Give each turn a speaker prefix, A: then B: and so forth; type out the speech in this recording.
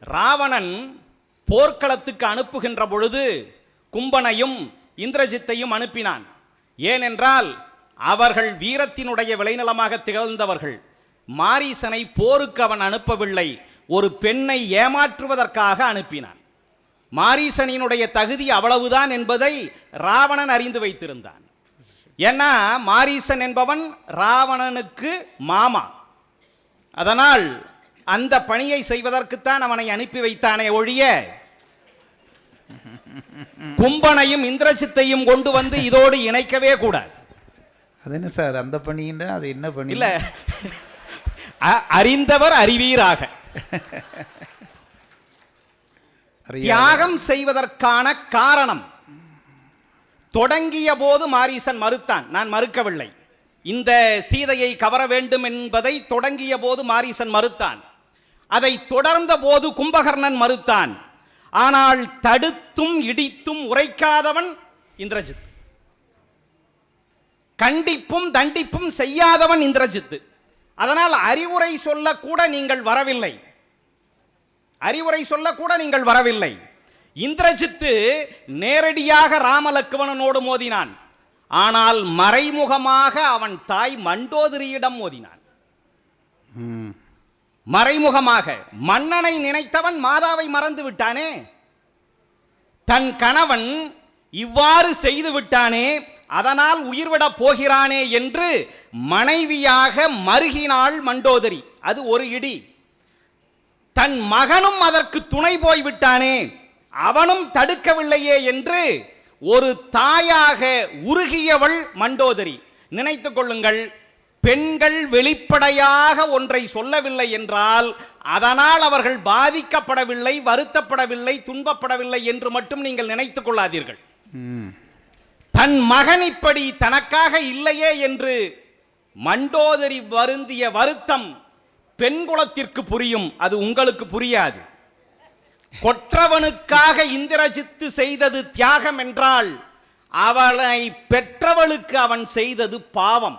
A: ராவணன் போர்க்களத்துக்கு அனுப்புகின்ற பொழுது கும்பனையும் இந்திரஜித்தையும் அனுப்பினான். ஏனென்றால் அவர்கள் வீரத்தினுடைய விளைநிலமாக திகழ்ந்தவர்கள். மாரீசனை போருக்கு அவன் அனுப்பவில்லை. ஒரு பெண்ணை ஏமாற்றுவதற்காக அனுப்பினான். மாரீசனினுடைய தகுதி அவ்வளவுதான் என்பதை ராவணன் அறிந்து வைத்திருந்தான். ஏன்னா மாரீசன் என்பவன் ராவணனுக்கு மாமா. அதனால் அந்த பணியை செய்வதற்குத்தான் அவனை அனுப்பி வைத்தானே ஒழிய கும்பனையும் இந்திரஜித்தையும் கொண்டு வந்து இதோடு இணைக்கவே கூடாது.
B: அது என்ன சார் அந்த பணின்னா அது என்ன பணி?
A: இல்ல அறிந்தவர் அறிவீராக. தியாகம் செய்வதற்கான காரணம். தொடங்கிய போது மாரீசன் மறுத்தான் நான் மறுக்கவில்லை. இந்த சீதையை கவர வேண்டும் என்பதை தொடங்கிய போது மாரீசன் மறுத்தான். அதை தொடர்ந்த போது கும்பகர்ணன் மறுத்தான். ஆனால் தடுத்தும் இடித்தும் உரைக்காதவன் இந்திரஜித். கண்டிப்பும் தண்டிப்பும் செய்யாதவன் இந்திரஜித்து அதனால் அறிவுரை சொல்லக்கூட நீங்கள் வரவில்லை. அறிவுரை சொல்லக்கூட நீங்கள் வரவில்லை. இந்திரஜித்து நேரடியாக ராமலக்குவனனோடு மோதினான். ஆனால் மறைமுகமாக அவன் தாய் மண்டோதரியிடம் மோதினான்.
B: ம்.
A: மறைமுகமாக மன்னனை நினைத்தவன் மாதாவை மறந்து விட்டானே? தன் கணவன் இவ்வாறு செய்து விட்டானே அதனால் உயிர்விடப் போகிறானே என்று மனைவியாக மருகினாள் மண்டோதரி. அது ஒரு இடி. தன் மகனும் அதற்கு துணை போய் விட்டானே அவனும் தடுக்கவில்லையே என்று ஒரு தாயாக உருகியவள் மண்டோதரி. நினைத்துக் கொள்ளுங்கள் பெண்கள் வெளிப்படையாக ஒன்றை சொல்லவில்லை என்றால் அதனால் அவர்கள் பாதிக்கப்படவில்லை வருத்தப்படவில்லை துன்பப்படவில்லை என்று மட்டும் நீங்கள் நினைத்துக் கொள்ளாதீர்கள். தன் மகன் இப்படி தனக்காக இல்லையே என்று மண்டோதரி வருந்திய வருத்தம் பெண்குலத்திற்கு புரியும் அது உங்களுக்கு புரியாது. கொற்றவனுக்காக இந்திரஜித்து செய்தது தியாகம் என்றால் அவளை பெற்றவளுக்கு அவன் செய்தது பாவம்.